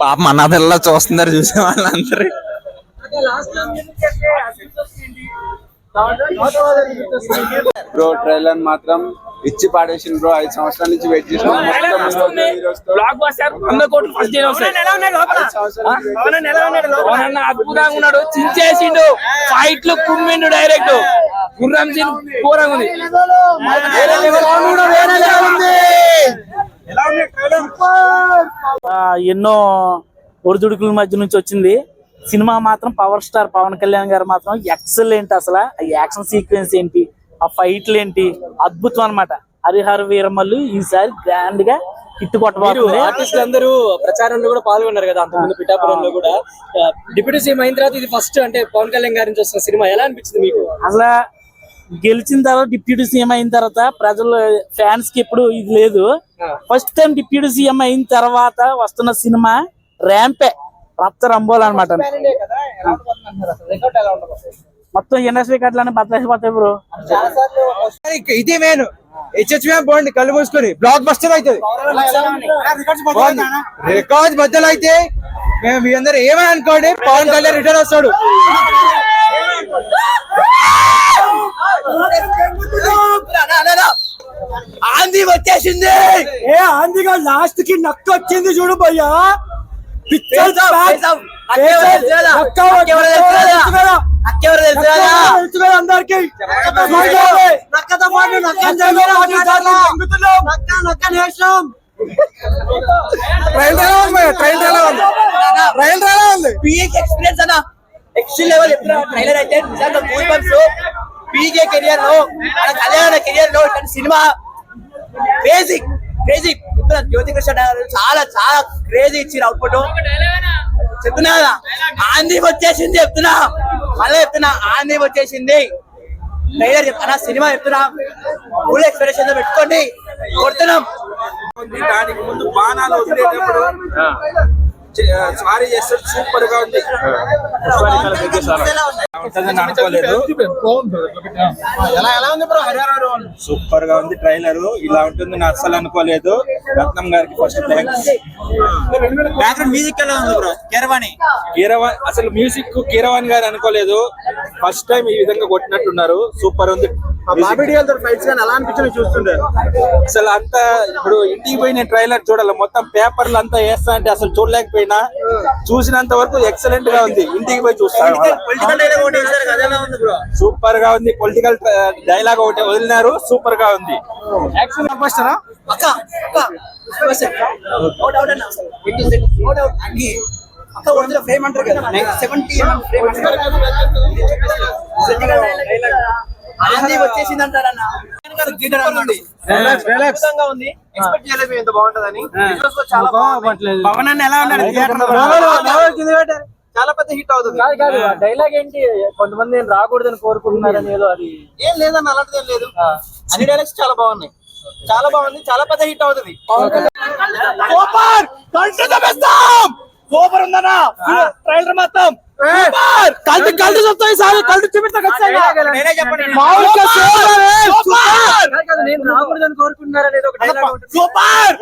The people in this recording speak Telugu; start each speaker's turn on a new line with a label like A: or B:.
A: పాప అన్నదల్లా చూస్తున్నారు చూసే వాళ్ళందరూ
B: బ్రో ట్రైలర్ మాత్రం ఇచ్చి పాడేసింది బ్రో ఐదు సంవత్సరాల నుంచి వెయిట్ చేసిన
C: అద్భుతంగా ఉన్నాడు చించేసిండు ఫైట్లు కుమ్మిండు డైరెక్ట్ గుర్రం సీన్ ఘోరంగా ఉంది
D: ఎన్నో ఒడిదుడుకుల మధ్య నుంచి వచ్చింది. సినిమా మాత్రం పవర్ స్టార్ పవన్ కళ్యాణ్ గారు మాత్రం ఎక్సలెంట్ అసలు. ఆ యాక్షన్ సీక్వెన్స్ ఏంటి ఆ ఫైట్లు ఏంటి అద్భుతం అన్నమాట. హరిహర వీరమల్లు ఈసారి గ్రాండ్గా హిట్ కొట్టబోతుంది.
E: ఆర్టిస్టులు అందరూ ప్రచారంలో కూడా పాల్గొన్నారు కదా అంతకుముందు పిఠాపురంలో కూడా. డిప్యూటీ సీఎం అయిన తర్వాత ఇది ఫస్ట్ అంటే పవన్ కళ్యాణ్ గారి నుంచి వస్తున్న సినిమా. ఎలా అనిపించింది మీకు?
D: అసలు గెలిచిన తర్వాత డిప్యూటీ సీఎం అయిన తర్వాత ప్రజలు ఫ్యాన్స్కి ఎప్పుడు ఇది లేదు. ఫస్ట్ టైం డిప్యూటీ సీఎం అయిన తర్వాత వస్తున్న సినిమా ర్యాంపే రక్త రంబోలు అనమాట మొత్తం ఇండస్ట్రీ కట్లని బద్దలైపోతాయి బ్రో.
F: ఇది మెయిన్ హెచ్హెచ్మే బాగుంది కళ్ళు మూసుకొని. బ్లాక్ బస్టర్ అవుతుంది రికార్డ్ బద్దలు అయితే మేము మీ అందరూ ఏమని అనుకోండి? పవన్ కళ్యాణ్ రిటర్న్ వస్తాడు. ఆంధీ వచ్చేసింది. ఏ ఆంధీగా లాస్ట్కి నక్క వచ్చింది చూడు భయ్యా. అందరికి? నక్కతో పాటు ట్రైన్ ఎలా ఉంది ట్రైన్ ఎలా ఉంది. ట్రైన్ ఎలా ఉంది.
E: ఎక్స్పీరియన్స్ అన్న. ఎక్స్ట్రీ లెవెల్ ట్రైలర్ అయితే నిజంగా గూస్ బంప్స్ పీకే కెరియర్లో మన కళ్యాణ కెరియర్లో ఇట్లాంటి cinema crazy crazy Jyothi Krishna చాలా చాలా క్రేజీ ఇచ్చిన అవుట్పుట్ చెప్తున్నా కదా? ఆంధీ వచ్చేసింది చెప్తున్నా. మళ్ళీ చెప్తున్నా ఆంధీ వచ్చేసింది. ట్రైలర్ చెప్తున్నా సినిమా చెప్తున్నా. ఫుల్ ఎక్స్పెక్టేషన్ పెట్టుకోండి. కొడుతున్నాం.
B: దానికి ముందు బాణాలు వదిలేటప్పుడు సారీ చేస్తాడు సూపర్గా ఉంది. ఉంటుందని అనుకోలేదు. సూపర్గా ఉంది ట్రైలర్ ఇలా ఉంటుంది నేను అస్సలు అనుకోలేదు. రత్నం గారికి ఫస్ట్ థ్యాంక్స్
F: బ్యాక్గ్రౌండ్ మ్యూజిక్ ఎలా ఉంది బ్రో? కేరవాణి?
B: కీరవాణి అసలు మ్యూజిక్ కీరవాణి గారు అనుకోలేదు. ఫస్ట్ టైం ఈ విధంగా కొట్టినట్టున్నారు. సూపర్ ఉంది. అసలు అంతా ఇప్పుడు ఇంటికి పోయిన ట్రైలర్ చూడాలి. మొత్తం పేపర్లు అంతా వేస్తా అంటే అసలు చూడలేకపోయినా. చూసినంత వరకు ఎక్సలెంట్గా ఉంది. ఇంటికి పోయి చూస్తాను
F: సూపర్గా ఉంది.
B: పొలిటికల్ డైలాగ్ ఒకటి వదిలినారు. సూపర్గా ఉంది.
E: ఫ్రేమ్ అంటారు కదా సెవెంటీ ఫ్రేమ్ అంటారు ఆంధీ వచ్చేసింది బాగుంది.
F: పవన్ అన్న ఎలా ఉన్నాడు చాలా పెద్ద హిట్ అవుతుంది.
D: డైలాగ్ ఏంటి? కొంతమంది నేను రాకూడదని కోరుకుంటున్నారని ఏదో అది.
F: ఏం లేదన్న అలాంటిది ఏం లేదు. అన్ని డైలాగ్స్ చాలా బాగున్నాయి. చాలా బాగుంది చాలా పెద్ద హిట్ అవుతుంది. సూపర్ ఉందన్నా. ట్రైలర్ మొత్తం కల్తీ కల్తీ వస్తాయి సార్ కల్తీ చూపిస్తా మామూలుగా సూపర్!
D: నేను రాకూడదని కోరుకుంటున్నారని ఏదో ఒక
F: సూపర్!